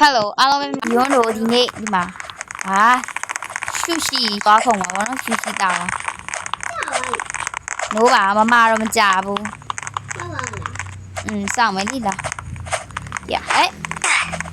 ဟယ်လိုအားလုံးပဲဒီဝန်တို့ဒီနေ့ဒီမှာဟာရှုရှိသွားခုံပါဗောနော်ရှုရှိတောင်းနိုးပါမမတော့မကြဘူးอืมစောင့်မယ်လीလားရအဲ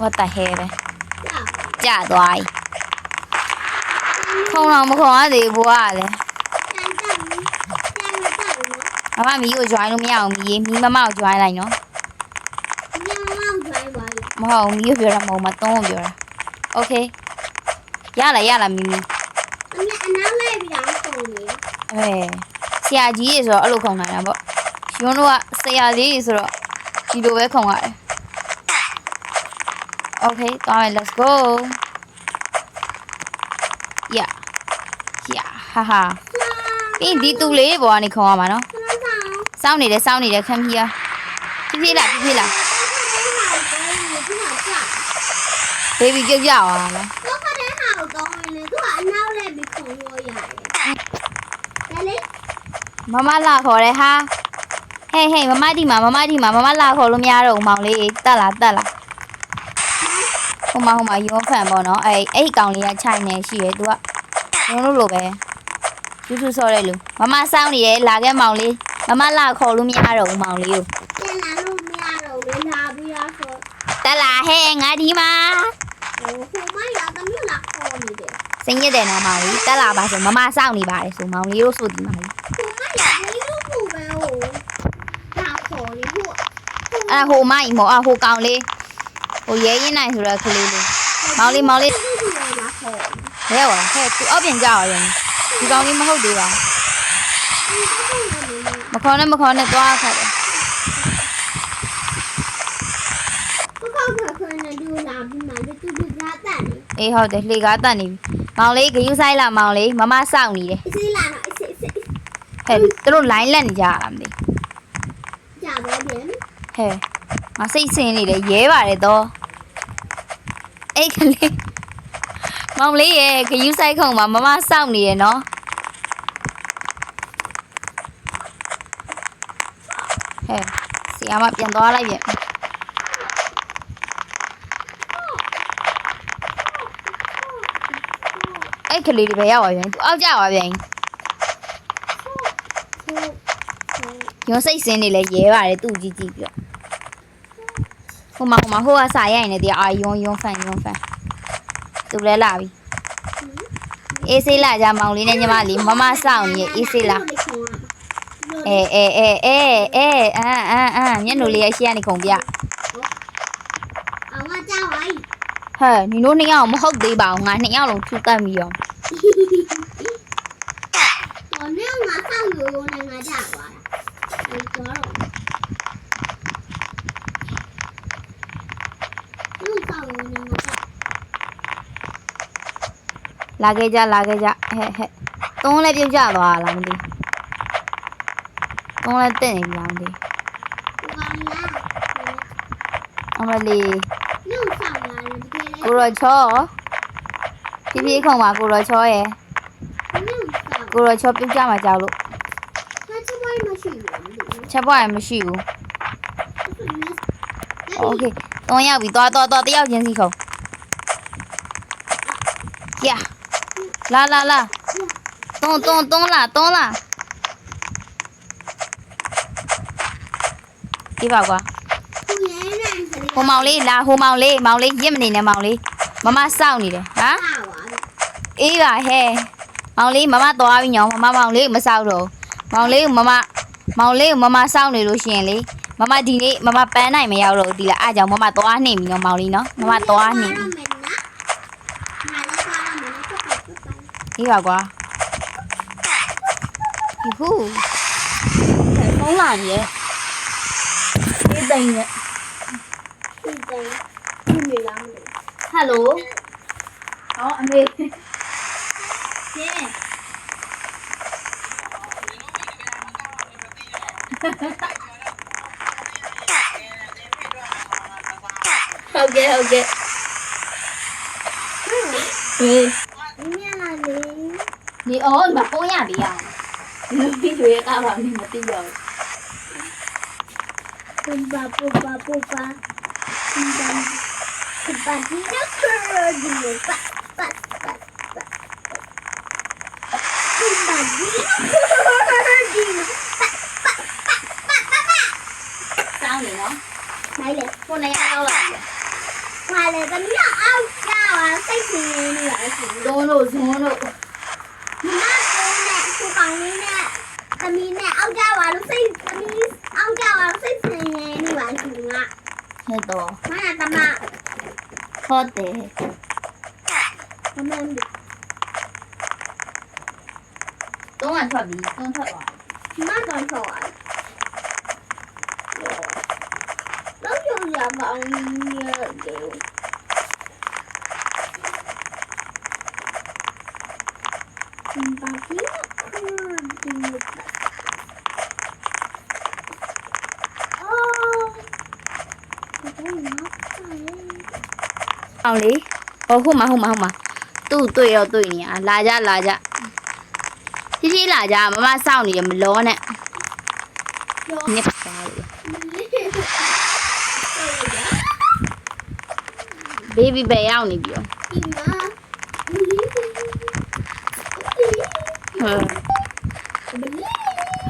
what the hell ပဲကြသွားပြီခုံတော့မခုံရသေးဘူးကလည်းမမမီးကို join လို့မရအောင်မီးမီးမမကို join လိုက်နော် မဟုတ်ဘူးမီးကိုပြောတာမဟုတ်မသုံးကိုပြောတာ okay ရလားရလားမီမီအဲဆရာကြီးတွေဆိုတော့အဲ့လိုခုံနိုင်တာပေါ့ရှင်တို့ကဆရာလေးတွေဆိုတော့ဒီလိုပဲခုံရတယ် okay သွားမယ် let's go yeah yeah ဟာဟာပြီးရင်ဒီတူလေးပေါ်ကနေခုံရမှာနော်စောင်းနေတယ်စောင်းနေတယ်ခမ်းဖြီးရဖြည်းဖြည်းလားဖြည်းဖြည်းလား baby ကြောက်ကြအောင်လားတော့ခတဲ့ဟာကိုကောင်းဝင်လေသူကအနောက်လဲပြီးခုံလို့ရတယ်။ဒါလေမမလာခေါ်တယ်ဟာဟေးဟေးမမဒီမှာမမဒီမှာမမလာခေါ်လို့မရတော့ဘူးမောင်လေးတက်လာတက်လာဟိုမှာဟိုမှာယွန်းဖန်ပေါ့နော်အဲ့အဲ့ဒီကောင်လေးကခြိုင်နေရှိတယ်သူကယွန်းလို့လိုပဲကျူးကျူးဆော့တဲ့လူမမစောင်းနေတယ်လာခဲ့မောင်လေးမမလာခေါ်လို့မရတော့ဘူးမောင်လေးကို ပြန်လာလို့မရတော့လေလာပြီးတော့ဆို တက်လာဟဲ့ငါဒီမှာဟိုဟိုမရတမျိုးလာခေါ်နေတယ်စိတ်ညစ်တယ်နော်မောင်လေးတက်လာပါဆိုမမစောင်းနေပါတယ်ဆိုမောင်လေးတို့ဆိုဒီမောင်လေးဟိုမရလေးလို့ပူပဲဟိုလာခေါ်နေဟိုအဲ့ဒါဟိုမိုင်းမောအဟိုကောင်လေးဟိုရဲရင်နိုင်ဆိုတဲ့ကလေးလေးမောင်လေးမောင်လေးလာခေါ်ရဲဝါဟဲ့သူအောက်ပြင်ကြောက်ရင်ဒီကောင်လေးမဟုတ်သေးပါမခေါ်နဲ့မခေါ်နဲ့သွားခတ်တယ် ဘကောက်ခခွန်းနဲ့ဒူလာပြီးမှတူတူလာတတ်နေ အေးဟုတ်တယ်လှေကားတက်နေပြီမောင်လေးဂယူဆိုင်လာမောင်လေးမမစောင့်နေတယ်အစီလာတော့အစီအစီဟဲ့သူတို့ line လက်နေကြတာမသိကြပါပြန်ဟဲ့ငါစိတ်ဆင်းနေတယ်ရဲပါတယ်တော့အဲ့ကလေးမောင်လေးရဲ့ဂယူဆိုင်ခုံမှာမမစောင့်နေရနော်ဟဲ့ဆီယာမပြန်သွားလိုက်ပြန် အဲ့ကလေးတွေပဲရောက်ပါပြန်သူအောက်ကြပါပြန်ရုံးစိတ်စင်းနေလဲရဲပါတယ်သူ့ကြီးကြည့်ပြီးတော့ဟိုမှာဟိုမှာဟိုကစာရိုက်နေတယ်အာယွန်းယွန်းဖန်ယွန်းဖန်သူလည်းလာပြီအေးဆေးလာကြမောင်လေးနဲ့ညီမလေးမမစောင့်နေအေးဆေးလာအဲအဲအဲအဲအဲအမ်အမ်အမ်မျက်နှာလေးရရှေ့ကနေခုံပြ အောင်မကြောက်ပါ යි ဟဲ့ညီတို့နှစ်ယောက်မဟုတ်သေးပါဘူးငါနှစ်ယောက်လုံးထူတက်ပြီးရောဟောနေငါဆောက်ရိုးရိုးနဲ့ငါကြသွားတာဒီတော့လူဆောက်ရိုးနဲ့ငါကြလာခဲ့ကြလာခဲ့ကြဟဲ့ဟဲ့သုံးလည်းပြုတ်ကြသွားလားမသိသုံးလည်းတက်နေပြီလားမသိဘာလာအမလေးလူဆောက်ရတယ်တ ကယ် ကိုရောချောဖြည်းဖြည်းခုံပါကိုရောချောရဲ့ လူဆောက် ကိုရောချောပြုတ်ကြမှာကြောက်လို့ ဟာချမိုင်းမရှိဘူး ချက်ပွားရင်မရှိဘူးโอเคတွန်းရောက်ပြီသွားသွားသွားတယောက်ချင်းစီခုံရလာလာလာတွန်းတွန်းတွန်းလာတွန်းလာဒီပါကွာ သူရဲနဲ့ကလေး ဟိုမောင်လေးလာဟိုမောင်လေးမောင်လေးရစ်မနေနဲ့မောင်လေးမမစောင့်နေတယ်ဟာဟာပါအေးပါဟဲ့မောင်လေးမမသွားပြီညောင်မမမောင်လေးကိုမစောက်တော့ဘူးမောင်လေးကိုမမမောင်လေးကိုမမစောင့်နေလို့ရှိရင်လေမမဒီနေ့မမပန်းနိုင်မရောက်တော့ဘူးဒီလားအားကြောင့်မမသွားနှိမ့်ပြီနော်မောင်လေးနော်မမသွားနှိမ့်ပြီငါလည်းသွားရမယ်တော့ပတ်ပတ်အေးပါကွာဒီဟူဖုန်းလာပြီအေးတိန်နဲ့ဒီတိုင် ဒီနေလားမလို့ဟယ်လိုဟောအမေကျင်းဟုတ်ကဲ့ဟုတ်ကဲ့ဟေးမြင်လာလေဒီအော်မဖုန်းရပြီအောင်လူပြီးတွေကပါနေမသိတော့ပူပါ ပူပါပူပါပူပါပပါဒီနော်ခရဒီနိုပတ်ပတ်ပတ်ပတ်ဒီပါဒီနော်ခရဒီနိုပတ်ပတ်ပတ်ပတ်ပတ်စောင်းနေနော်နိုင်လေကိုနေရောက်လာပြီဟာလေတမီးအောက်ကျသွားစိတ်ဆင်းနေရ စီဇွန်းတို့ဇွန်းတို့ဒီမှာကိုနဲ့ကိုကောင်လေးနဲ့တမီးနဲ့အောက်ကျသွားလို့စိတ်တမီး အောက်ကျသွားလို့စိတ်ဆင်းနေပါစီငါဟဲ့တော့မနတမဟုတ်တယ်တမန်သုံးကထွက်ပြီသုံးထွက်သွားဒီမှာတော့ဆောရတော့ရောရပါအောင်ရတယ်ဒီပါဒီဒီအော်ဒီတော့နော်အောင်လေဟိုဟုတ်မှာဟုတ်မှာဟုတ်မှာသူ့တွေ့တော့တွေ့နေရလာကြလာကြဖြည်းဖြည်းလာကြမမစောင့်နေတယ်မလောနဲ့ရောညက်သွားလို့ဘေဘီပဲရောက်နေပြီရောဒီမှာဟဲ့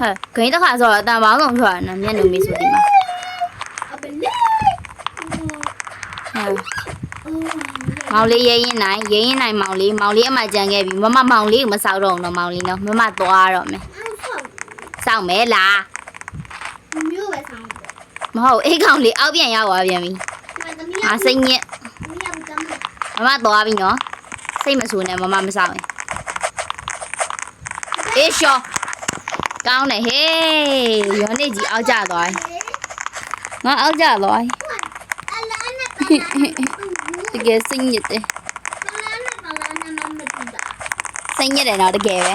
ဟဲ့ဂိမ်းတစ်ခါဆိုတော့အတန်ပေါင်းဆုံးထွက်ရနော်မျက်နှာမေးဆိုဒီမှာ အပလေး ဟဲ့ မောင်လေးရဲရင်နိုင်ရဲရင်နိုင်မောင်လေးမောင်လေးအမှကြံခဲ့ပြီမမမောင်လေးကိုမဆောက်တော့ဘူးနော်မောင်လေးနော်မမသွားတော့မယ်အောက်ဆောက်စောင့်မယ်လားမျိုးပဲဆောင်းတယ်မဟုတ်အေးကောင်လေးအောက်ပြန်ရောက်သွားပြန်ပြီဒီမှာသမီးအာစိတ်ညက်သမီးကမတမ်းဘူးမမသွားပြီနော်စိတ်မဆူနဲ့မမမဆောက်ရင်အေးရှောကောင်းတယ်ဟေးရောနေကြီးအောက်ကျသွားပြီငါအောက်ကျသွားပြီအလားနဲ့ တတကယ်စိတ်ညစ်တယ်လားနဲ့တလားနဲ့မမတူတာစိတ်ညစ်တယ်တော့တကယ်ပဲ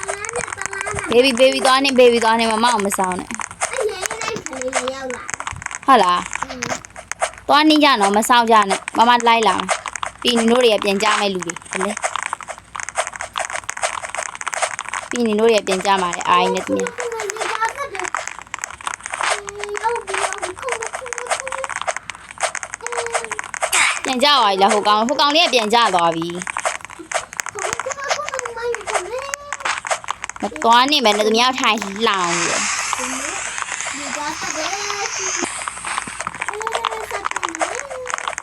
အလားနဲ့တလားနဲ့ဘေဘီဘေဘီသွားနေဘေဘီသွားနေမမအောင်မဆောင်နဲ့အရင်နဲ့ခလေးရောက်လာဟုတ်လားသွားနေကြတော့မဆောင်ကြနဲ့မမလိုက်လာပြီးနေတို့တွေကပြန်ကြမဲ့လူတွေဘယ်လဲပြီးနေတို့တွေကပြန်ကြမှာလေအာရင်နဲ့သူများပြန် ကြသွားပြီလားဟိုကောင်ဟိုကောင်လေးကပြန်ကြသွားပြီမသွားနေမယ်နဲ့သူများထိုင်လောင်ပြီ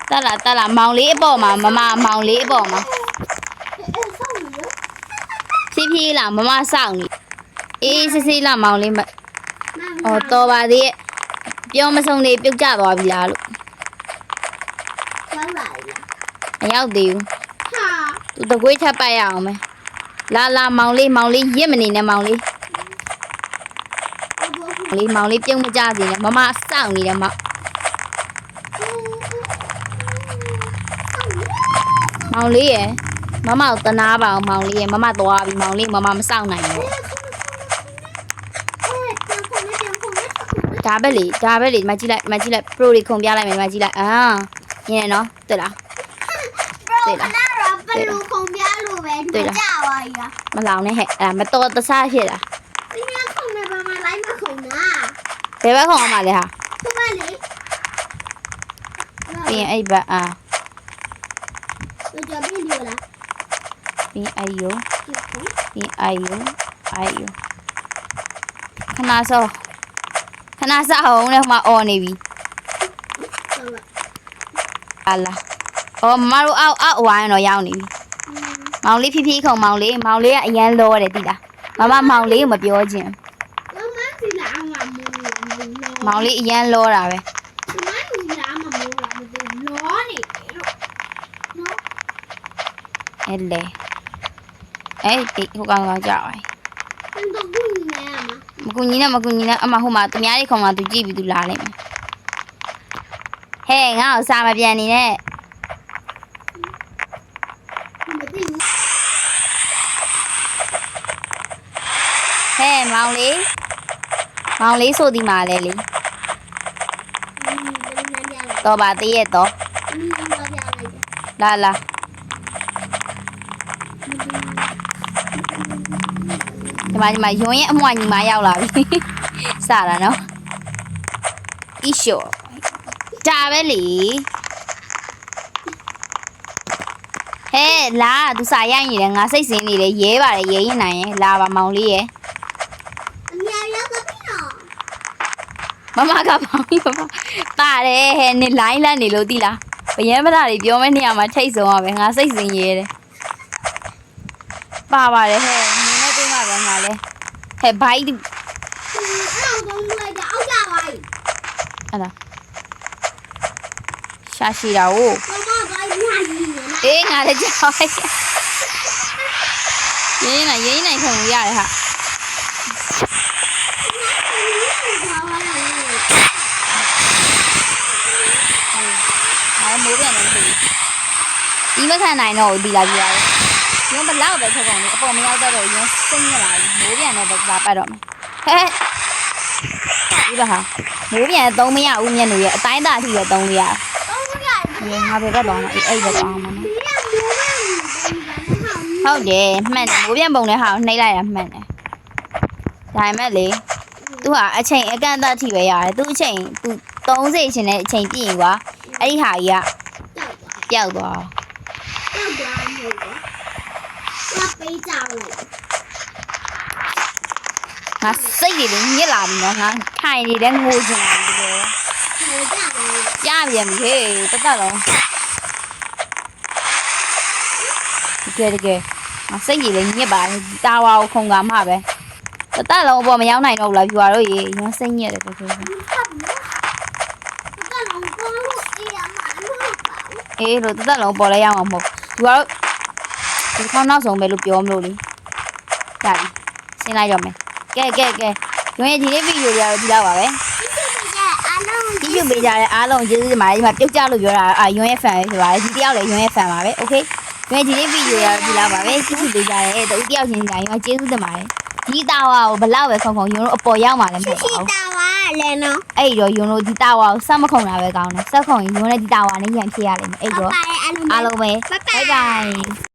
တက်လာတက်လာမောင်လေးအပေါ်မှာမမမောင်လေးအပေါ်မှာဖြည်းဖြည်းလာမမစောင့်နေအေးစစ်စစ်လာမောင်လေးမအော်တော်ပါသေးရဲ့ပြောမဆုံးလေးပြုတ်ကျသွားပြီလားလို့ ရောက်လာပြီ မရောက်သေးဘူးဟာသူတကွေးထပ်ပတ်ရအောင်မယ်လာလာမောင်လေးမောင်လေးရစ်မနေနဲ့မောင်လေးဘိုးဘိုးမောင်လေးမောင်လေးပြုံးမကြစေနဲ့မမစောင့်နေတယ်မောင်မောင်လေးရယ်မမကိုတနာပါအောင်မောင်လေးရယ်မမသွားပြီမောင်လေးမမမစောင့်နိုင်ဘူးဒါပဲလေဒါပဲလေဒီမကြည့်လိုက်ဒီမကြည့်လိုက် pro တွေခုံပြလိုက်မယ်ဒီမကြည့်လိုက်အာညနေနော်တွေ့လားဘရောနာရဘလူခုံပြလို့ပဲဒီကြာပါရမလော င်နဲ့ဟဲ့အဲ့ဒါမတော်တဆဖြစ်တာဒီနေ့ခုံနေပါမလိုက်မခုံနာဘယ်ဘက်ခုံအောင်မလဲဟာသူမလေးပြီးရင်အဲ့ဘက်အာတို့ကြပြီလို့လားပြီးရင်အဲ့ယိုဒီခုပြီးရင်အဲ့ယိုအဲ့ယိုခဏစောခဏစောအောင်လေဟိုမှာអော်နေပြီဆိုတော့ဟာလာ အော်မမတို့အောက်အောက်ဝိုင်းတော့ရောက်နေပြီမောင်လေးဖြည်းဖြည်းခုံမောင်လေးမောင်လေးကအရန်လောတယ်တိလားမမမောင်လေးကိုမပြောချင်မမစီလာအောင်မမူးမောင်လေးအရန်လောတာပဲဒီမစီလာမမူးလာမတူလောနေတယ်လို့နော်အဲ့လေအဲ့ဒီဟိုကောင်ကောင်ကြောက်ပါဘယ်တော့ဘူးနေရမှာမကူညီနဲ့မကူညီနဲ့အမဟိုမှာသူများတွေခုံမှာသူကြည့်ပြီးသူလာလိုက်မယ်ဟဲ့ငါ့ကိုစာမပြန်နေနဲ့ မသိဘူး ဟဲ့မောင် လေးမောင်လေးဆိုဒီမှာလဲလေဘယ်လိုလဲရလဲတော့ပါတည့်ရဲ့တော့ဒီလိုတော့ရလိုက်တယ်လာလာဒီမှာဒီမှာယွန်းရဲ့အမွှာညီမရောက်လာပြီစတာနော်အီရှိုဒါပဲလေဟဲ့လာသူစာရိုက်နေတယ်ငါစိတ်ဆင်းနေတယ်ရဲပါတယ်ရဲရင်နိုင်ရင်လာပါမောင်လေးရဲ့ အမြဲရောက်တော့ပြီနော် မမကပေါင်းပြီးမမပါတယ်ဟဲ့နေလိုင်းလန့်နေလို့တိလားဘယံပဒတွေပြောမဲ့နေရာမှာထိတ်ဆုံးရပဲငါစိတ်ဆင်းရဲတယ်ပါပါတယ်ဟဲ့နင်းနဲ့တွေ့မှာပဲငါလဲဟဲ့ဘိုက်အဲ့တော့ဘုံလိုက်ကြအောက်ကြပါ යි အဲ့ဒါရှာရှိတာ哦ဘုံမသွားညာကြီးနေလားအေးငါလည်းကြောက်ရင်းနိုင်ရင်းနိုင်ခံလို့ရတယ်ဟာ ငါမိုးပြန်တယ်မသိဘူးဒီမခံနိုင်တော့ဘူးဒီလာကြည့်ရတယ်ရုံးဘလောက်ပဲချက်ကုန်လေအပေါ်မရောက်တော့တော့ရုံးစိတ်ညစ်လာပြီမိုးပြန်တော့ပါပတ်တော့မယ်ဟဲ့ဒီပါဟာမိုးပြန်သုံးမရဘူးမျက်နှာရဲ့အတိုင်းသားအထိပဲသုံးလို့ရတော့မရတယ်ရေငါဘယ်ဘက်တော့မှာအဲ့ဘက်တော့အောင်မနော်ဒီကမျိုးပဲဟုတ်တယ်မှန်တယ်မိုးပြန်ပုံနဲ့ဟာကိုနှိပ်လိုက်တာမှန်တယ်ဒါပေမဲ့လေသူကအချိန်အကန့်အသတ်ထိပဲရတယ်သူအချိန်သူ30ရှင်တဲ့အချိန်ပြည့်ရင်ကွာအဲ့ဒီဟာကြီးက ပျောက်သွားတောက်သွားမျိုးပေါ့ငါပေးကြလိုက်ငါစိတ်တွေလည်းညစ်လာပြီနော်ငါထိုင်နေတဲ့ငိုချင်တယ်ဒီလိုခေါ်ကြတယ်ကြားပြန်ပြီဟေးတသက်လုံးတကယ်တကယ်ငါစိတ်ကြီးလည်းညစ်ပါတယ်တာဝါကိုခုံကမှပဲတသက်လုံးအပေါ်မရောက်နိုင်တော့ဘူးလားပြွာတို့ရေရမ်းစိတ်ညစ်တယ်တကယ် ဖတ်နော်ကလုံးကောလို့အေးရမှာလို့ပါ အေးလို့တသက်လုံးပေါ်လဲရအောင်မဟုတ်ဘူးသူကတော့ဒီခေါင်းနောက်ဆုံးပဲလို့ပြောမလို့လေဒါပြီဆင်းလိုက်တော့မယ်ကဲကဲကဲကျွန်ရဲ့ဒီနေ့ဗီဒီယိုတွေကတော့ဒီလောက်ပါပဲဒီယူပေးကြတဲ့အားလုံးကျေးဇူးတင်ပါတယ်ဒီမှာပြုတ်ကြလို့ပြောတာအာယွန်းရဲ့ fan ပဲဆိုပါတယ်ဒီတယောက်လည်းယွန်းရဲ့ fan ပါပဲ okay ကျွန်ရဲ့ဒီနေ့ဗီဒီယိုရတော့ဒီလောက်ပါပဲကျေးဇူးပေးကြတယ်တူတယောက်ချင်းတိုင်းကကျေးဇူးတင်ပါတယ်ဒီတာဝါကိုဘလောက်ပဲခုံခုံယွန်းတို့အပေါ်ရောက်မှလည်းမဟုတ်ပါဘူး လေနော်အဲ့ဒီတော့ယွန်းတို့ဒီတာဝါကိုစက်မခုံတာပဲကောင်းတယ်စက်ခုံရင်ယွန်းနဲ့ဒီတာဝါနဲ့ရန်ဖြစ်ရလိမ့်မယ်အဲ့ဒီတော့ပါရဲ့အားလုံးအားလုံးပဲဘိုင်ဘိုင်ဘိုင်